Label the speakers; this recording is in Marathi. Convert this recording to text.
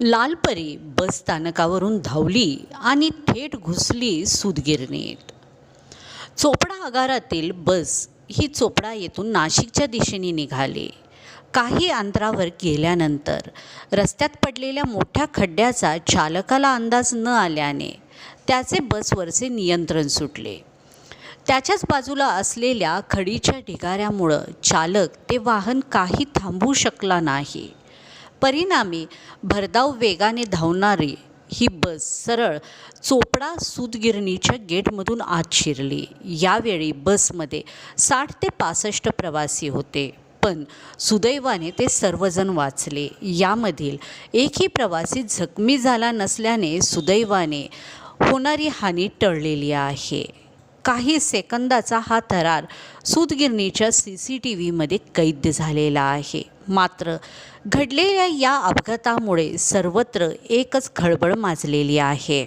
Speaker 1: लालपरी बस स्थानकावरून धावली आणि थेट घुसली सुदगिरणीत चोपडा आगारातील बस ही चोपडा येथून नाशिकच्या दिशेने निघाली. काही अंतरावर गेल्यानंतर रस्त्यात पडलेल्या मोठ्या खड्ड्याचा चालकाला अंदाज न आल्याने त्याचे बसवरचे नियंत्रण सुटले. त्याच्याच बाजूला असलेल्या खडीच्या ढिगाऱ्यामुळं चालक ते वाहन काही थांबवू शकला नाही. परिणामी भरधाव वेगाने धावणारी ही बस सरळ चोपडा सूतगिरणीच्या गेटमधून आत शिरली. यावेळी बसमध्ये साठ ते पासष्ट प्रवासी होते पण सुदैवाने ते सर्वजण वाचले. यामधील एकही प्रवासी जखमी झाला नसल्याने सुदैवाने होणारी हानी टळलेली आहे. काही सेकंदाचा हा थरार सूतगिरणीच्या सी सी टी व्हीमध्ये कैद झालेला आहे. मात्र घडलेल्या या अपघातामुळे सर्वत्र एकच खळबळ माजलेली आहे.